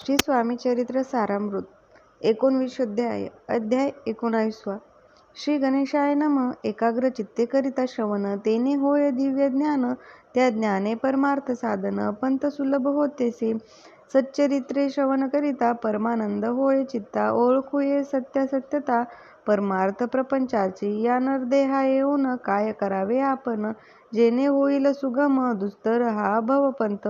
श्री स्वामी चरित्र सारामृत एकोणविशोध्याय अध्याय एकोणावीसवा. श्री गणेशाय नम एकाग्र चित्तेकरिता श्रवण तेने होय दिव्य ज्ञान त्या ज्ञाने परमार्थ साधन पंत सुलभ होतेसे. सच्चरित्रे श्रवण करिता परमानंद होय चित्ता ओळखुये सत्यासत्यता परमार्थ प्रपंचाची या नरदेहा येऊन काय करावे आपण? जेणे होईल सुगम दुस्तर हा भवपंत.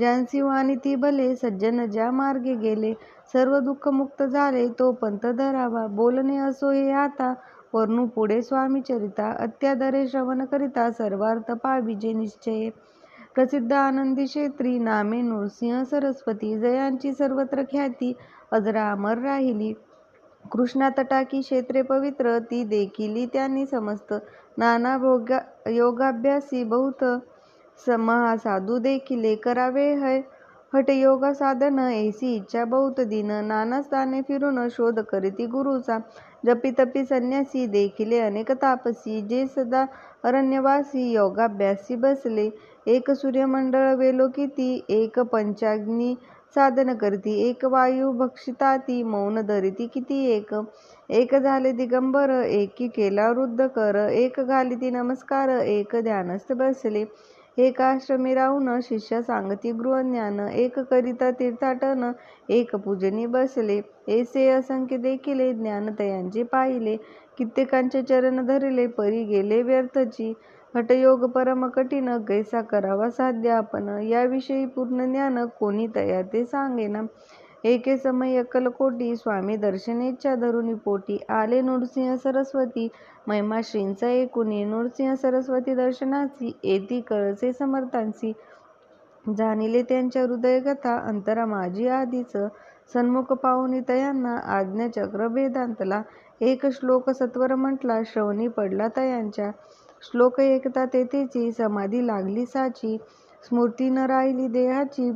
ज्यांसी वानिती भले सज्जन ज्या मार्गे गेले सर्व दुःख मुक्त झाले तो पंथ धरावा. बोलणे असो हे आता वर्णू पुढे स्वामी चरिता अत्यादरे श्रवण करिता सर्वार्थ पाविजे निश्चये. प्रसिद्ध आनंदी क्षेत्री नामे नृसिंह सरस्वती जयांची सर्वत्र ख्याती अजरा अमर राहिली. कृष्णा तटाकी क्षेत्रे पवित्र ती देखिली त्यांनी समस्त. नाना भोगा योगाभ्यासी बहुत महासाधू देखिले करावे है हठयोग साधन ऐसी इच्छा बहुत दिन नाना स्थाने फिरून शोध करीती गुरुचा. जपी तपी संन्यासी देखिले अनेक तापसी जे सदा अरण्यवासी योगाभ्यासी बसले. एक सूर्यमंडळ वेलो किती एक पंचाग्नी साधन करती एक वायू भक्षिता ती मौन धरिती किती एक. एक झाले दिगंबर एकी केला वृद्ध कर एक घालिती नमस्कार एक ध्यानस्थ बसले. एक आश्रमी राहून शिष्य सांगती गृहज्ञान एक करिता तीर्थाटन एक पूजनी बसले. ऐसे असंख्य देखिले ज्ञानतयांचे पाहिले. कित्येकांचे चरण धरले परी गेले व्यर्थची. हटयोग परम कठीण कैसा करावा साध्य आपण? याविषयी पूर्ण ज्ञान कोणी तया ते सांगेना. एके समय अक्कलकोटी स्वामी दर्शनेच्या धरुणी पोटी आले नृसिंह सरस्वती. महिमा श्रींचा एकूणी नृसिंह सरस्वती दर्शनाची येती कळसे समर्थांची. जाणिले त्यांच्या हृदयकथा अंतरा माझी आधीच. सन्मुख पाहुनी तयांना आज्ञाचक्र वेदांतला. एक श्लोक सत्वर म्हटला श्रवणी पडला तयांच्या. श्लोक एकता तेथेची समाधी लागली साची. स्मृती न राहिली देहाची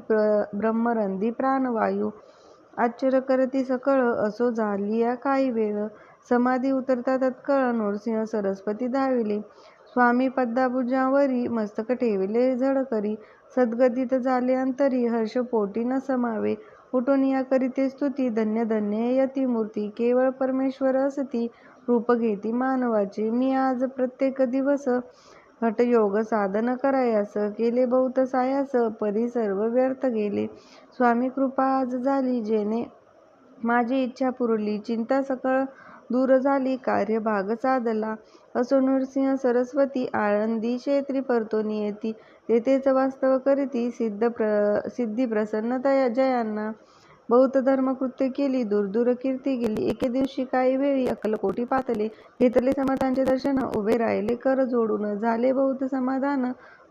ब्रह्मरंदी प्राणवायू. आश्चर्य करती सकळ असो झालिया काही वेळ. समाधी उतरता तत्कळ नृसिंह सरस्वती धाविले. स्वामी पद्माभुजावरी मस्तक ठेविले झडकरी सद्गतीत झाले अंतरी हर्ष पोटी न समावे. उठून या करीते स्तुती धन्य धन्य यती मूर्ती. केवळ परमेश्वर असती रूप घेती मानवाची. मी आज प्रत्येक दिवस हठयोग साधन करायास केले बहुत सायास परी सर्व व्यर्थ गेले. स्वामी कृपा आज झाली जेणे माझी इच्छा पुरली चिंता सकळ दूर झाली कार्य भाग साधला. असो नृसिंह सरस्वती आळंदी क्षेत्री परतोनी येती तेथेच वास्तव करीती सिद्ध प्र सिद्धी प्रसन्न जयांना. बहुत धर्मकृत्य केली दूर दूर कीर्ती गेली एके दिवशी काही वेळी अक्कलकोटी पातले. घेतले समर्थांचे दर्शन उभे राहिले कर जोडून झाले बहुत समाधान.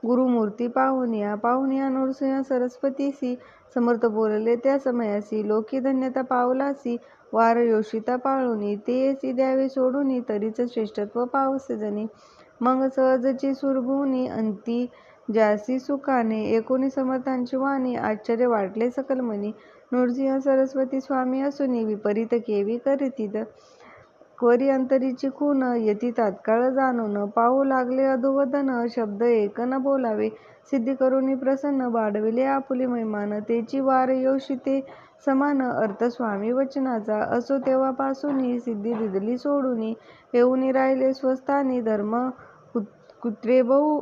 गुरुमूर्ती पाहुनिया पाहुनिया नृसिंह सरस्वतीसी समर्थ बोलले त्या समयासी लोकी धन्यता पावलासी वार योषिता पाळुनी तेसी द्यावे सोडूनी तरीच श्रेष्ठत्व पावसे मग सहजची सुरभुनी अंती ज्यासी सुखाने एकोणी समर्थांची वाणी आश्चर्य वाटले सकल मनी. नृसिंह सरस्वती स्वामी असुनी विपरीत केवी करीतीत. वरी अंतरीची खून यती तात्काळ जाणून पाहू लागले अधोवदन शब्द एक न बोलावे. सिद्धी करुणी प्रसन्न वाढविले आपुली महिमान तेची वार योषिते समान अर्थ स्वामी वचनाचा. असो तेव्हापासून सिद्धी दिदली सोडूनी येऊनी राहिले स्वस्थानी धर्म कुत्रे बहु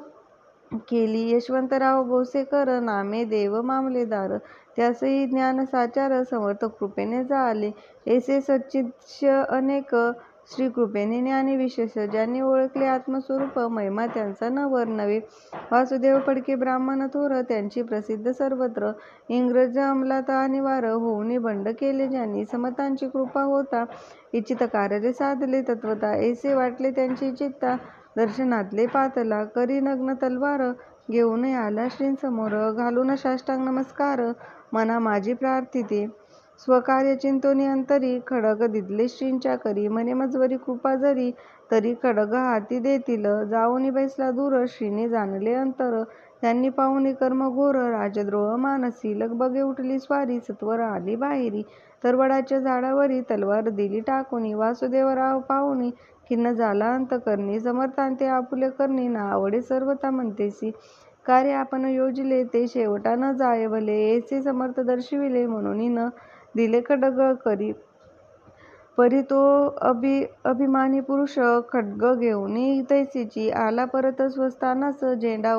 केली. यशवंतराव भोसेकर नामे देव मामलेदार त्यासही ज्ञान साचार समर्थ कृपेने जाले ऐसे सच्चिद्य अनेक श्री कृपेने ज्ञानी विशेष ज्यांनी ओळखले. आत्मस्वरूप महिमा त्यांचा न वर्णवे वासुदेव फडके ब्राह्मण थोर त्यांची प्रसिद्ध सर्वत्र इंग्रज अंमलात अनिवार होऊनी बंड केले. ज्यांनी समतांची कृपा होता इच्छित कार्य साधले तत्वता ऐसे वाटले. त्यांची चित्ता दर्शनातले पातला करी नग्न तलवार घेऊन आला श्रींसमोर घालून साष्टांग नमस्कार. मना माझी प्रार्थिते. स्वकार्य चिंतोनी अंतरी खडग दिदले श्रींच्या करी. मने मजवरी कृपा जरी तरी खडग हाती देतील. जाऊनी बैसला दूर श्रीने जाणले अंतर. त्यांनी पाहुणे कर्म घोर राजद्रोह मानसी. लगबगे उठली स्वारी सत्वर आली बाहेरी. तर वडाच्या झाडावरी तलवार दिली टाकूनी वासुदेवराव पाहुणी खिन्न झाला अंत करणे. समर्थांते आपुले करणे. ना आवडे सर्वता म्हणतेसी. कार्य आपण योजिले ते शेवटा न जाय भले समर्थ दर्शविले म्हणून न दिले खडग करी. परी तो अभि अभिमानी पुरुष खड्ग घेऊन तैसीची. आला परत स्वस्थानास झेंडा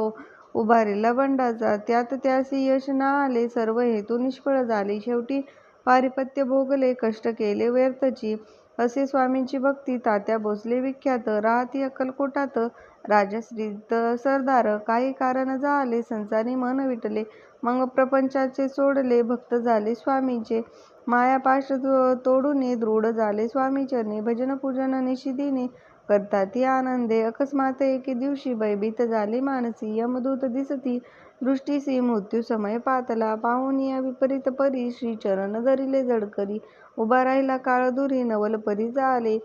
उभारिला बंडाचा. त्यात त्यासी यश ना आले सर्व हेतू निष्फळ झाले. शेवटी पारिपत्य भोगले कष्ट केले व्यर्थची. असे स्वामींची भक्ती तात्या भोसले विख्यात राहती अक्कलकोटात. राजश्री सरदार काही कारण झाले संसारी मन विटले मग प्रपंचाचे सोडले भक्त झाले स्वामींचे. मायापाश तोडून दृढ झाले स्वामीचरणी भजन पूजन निशिदिनी करताती. आनंदे अकस्मात एके दिवशी भयभीत झाली. मानसी यमदूत दिसती. दृष्टीसी मृत्यू समय पातला. पाहुनिया विपरीत परी श्री चरण धरिले जडकरी. उभा राहिला काळदुरी नवल परी जाले.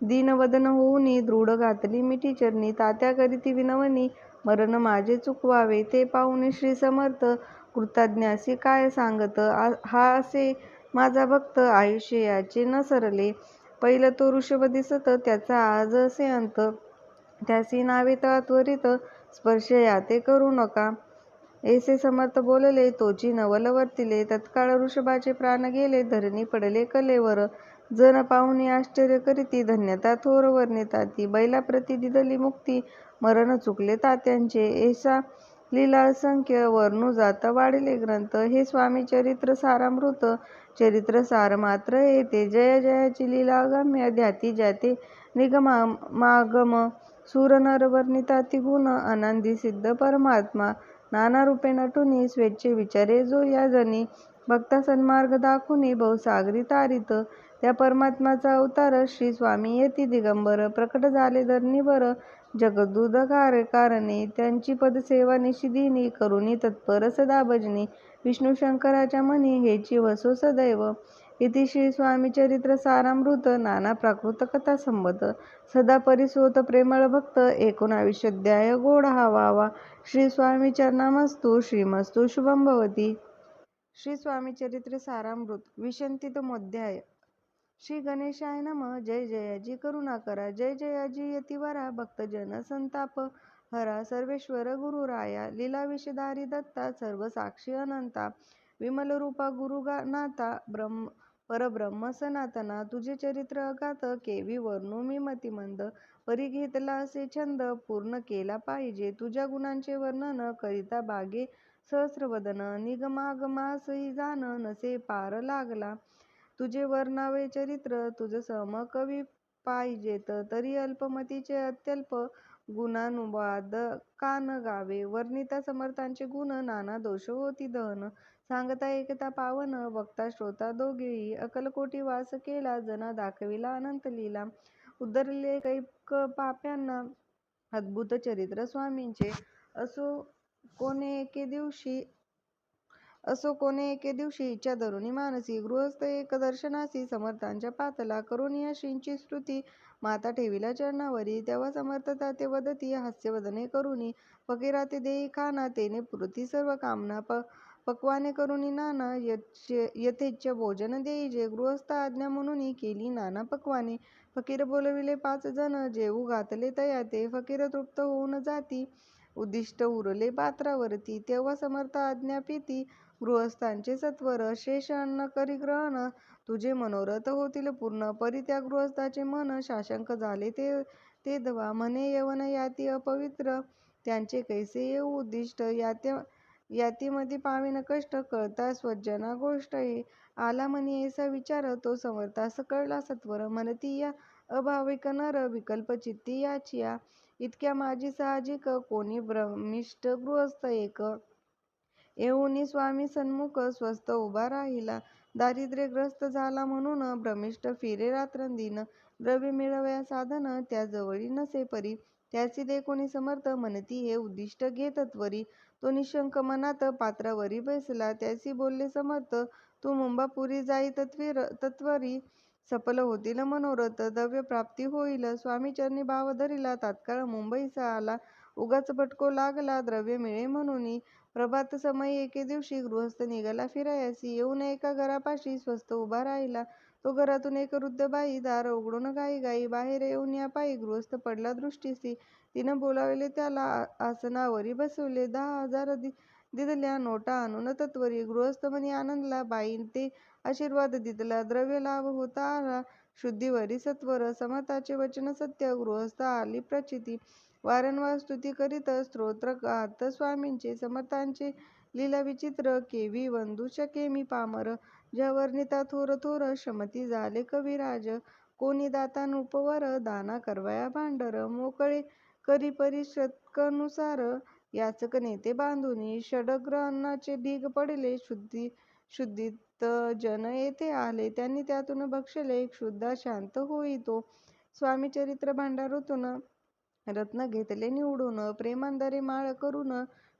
दीनवदन होऊनी दृढ घातली मिठी चरणी. तात्या करीती विनवनी मरण माझे चुकवावे. ते पाहुणे श्री समर्थ कृतज्ञासी काय सांगत? हा असे माझा भक्त आयुष्य याचे न सरले. पहिलं तो ऋषभ दिसत त्याचा आज असे अंत. त्यासी नावे त्वरित स्पर्श याते करू नका. ऐसे समर्थ बोलले तोची नवल वर्तिले तत्काळ ऋषभाचे प्राण गेले धरणी पडले कलेवर. जन पाहुणी आश्चर्य करीती धन्यता थोर वर्णिताती बैला दिदली मुक्ती मरण चुकले तात्यांचे. ऐसा लीला असंख्य वर्णू जात वाढले ग्रंथ. हे स्वामी चरित्र सारामृत. चरित्र सार मात्र येते. जय जयाची लीलागम्य ध्याती ज्याते निगमागम सूर नर गुण. आनंदी सिद्ध परमात्मा. नाना रूपे नटुनी. स्वेच्छे विचारे जो या जनी. भक्ता सन्मार्ग दाखुनी. बहुसागरी तारित. त्या परमात्माचा अवतार श्री स्वामी येती दिगंबर. प्रकट झाले धरणीवर. जगदूत त्यांची पदसेवा निशिदिनी करुणी तत्पर सदाभजनी विष्णुशंकराच्या विष्णू शंकराच्या मनी हेची वसो सदैव इति श्री चरित्र सारामृत नाना प्राकृत कथा संबत. सदा परिसोत प्रेमळ भक्त एकोणाविशे अध्याय गोड हवावा. श्री स्वामी चरणामस्तु श्रीमस्तु शुभम भवती. श्री स्वामीचरित्र सारामृत विशंतितमोध्याय. श्री गणेशाय नम जय जयाजी करुणा करा जय जयाजी यतिवरा भक्तजन संताप. हरा सर्वेश्वर गुरुराया लीला विषधारी दत्ता सर्व साक्षी अनंता. विमल रूपा गुरुनाथा ब्रह्म परब्रह्म सनातना. तुझे चरित्र अगात केवी वर्णू मी मतिमंद. परी घेतला असे छंद पूर्ण केला पाहिजे. तुझ्या गुणांचे वर्णन करिता बागे सहस्रवदन निगमागमासही जाण नसे पार लागला. तुझे वर्णावे चरित्र तुझ समकवी पाहिजेत तरी अल्पमतीचे अत्यल्प गुणानुवाद कान गावे. वर्णिता समर्थांचे गुण नाना दोष होती दहन सांगता एकता पावन वक्ता श्रोता दोघेही. अकलकोटी वास केला जना दाखविला अनंत लीला. उद्धरले कैक पाप्यांना अद्भुत चरित्र स्वामींचे. असो कोणे एके दिवशी असो कोणे एके दिवशी इच्छा धरुणी मानसी गृहस्थ एक दर्शनासी समर्थांच्या पातला करुनिया श्रींची स्तुती माता ठेविला चरणावरी तेव्हा समर्थता ते वदती हास्यवदने फकीरा ते देई खाना तेने पुरती सर्व कामना प पक्वाने करुनी नाना यथेच्छ भोजन देई जे गृहस्थ आज्ञा म्हणून केली नाना पक्वाने फकीर बोलविले पाच जण जेवू घातले तयाते फकीर तृप्त होऊन जाती उद्दिष्ट उरले पात्रावरती तेव्हा समर्थ आज्ञा पिती गृहस्थांचे सत्वर शेष अन्न करी ग्रहण. तुझे मनोरथ होतील पूर्ण. परी त्या गृहस्थाचे मन शाशंक झाले. ते तेधवा म्हणे यवन याती अपवित्र. त्यांचे कैसे येऊ उद्दिष्ट? यातीमध्ये पाविन कष्ट कळता स्वजना गोष्ट आला म्हणे ऐसा विचार. तो समर्थास कळला सत्वर. म्हणती या अभाविक नर विकल्प चित्ती याचिया. इतक्या माझी साहजिक कोणी ब्रह्मिष्ट गृहस्थ एक? येऊनी स्वामी सन्मुख स्वस्थ उभा राहिला. दारिद्र्यग्रस्त झाला म्हणून भ्रमिष्ट फिरे रात्रंदिन. द्रव्य मिळवया साधन त्या जवळी नसे परी. त्याची दे समर्थ म्हणती हे उद्दिष्ट घेत त्वरी. तो निशंक मनात पात्रावरी बैसला. त्यासी बोलले समर्थ तू मुंबापुरी जाई तत्वरी. सफल होतील मनोरथ द्रव्य प्राप्ती होईल. स्वामीचरणी भाव धरिला तात्काळ मुंबईचा आला. उगाच भटको लागला द्रव्य मिळे म्हणून. प्रभात समय एके दिवशी गृहस्थ निघाला फिरायासी येऊन एका घरापाशी स्वस्त उभा राहिला तो घरातून एक वृद्ध बाई दार उघडून गाई गाई बाहेर येऊन या पायी गृहस्थ पडला दृष्टीसी तिनं बोलाविले त्याला आसनावरी बसविले. दहा हजार दिधल्या नोटा आणून तत्वरी म्हणी आणला. बाईन ते आशीर्वाद दिधला. द्रव्य लाभ होता आला. शुद्धीवरी सत्वर समताचे वचन सत्य. गृहस्थ आली प्रचिती. वारंवार स्तुती करीत स्तोत्र गात स्वामींचे समर्थांचे लीला विचित्र. केवी वंदू शके मी पामर. जवर्णिता थोर थोर. श्रमती झाले कविराज. कोणी दाता नृपवर दाना करवया भांडर. मोकळे करी परी याचक नेते बांधुनी. षड्गर अन्नाचे ढीग पडले. क्षुधित जन येथे आले. त्यांनी त्यातून भक्षले. शुद्धा शांत होई तो. स्वामी चरित्र भांडारातून रत्न घेतले निवडून. प्रेमांधारे माळ करून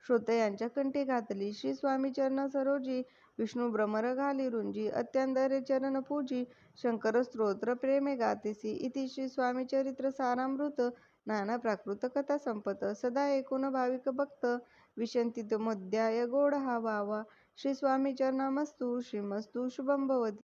श्रोतयांच्या कंठी घातली. श्री स्वामीचरणा सरोजी विष्णुभ्रमर घाली रुंजी. अत्यांदरे चरण पूजी. शंकर स्तोत्र प्रेमे गातीसी. इति श्री स्वामी चरित्र सारामृत नाना प्राकृत कथा संपत. सदा एकूण भाविक भक्त विशंतीत मोदयात गोड हा व्हावा. श्री स्वामीचरणामस्तु श्रीमस्तु शुभं भवती.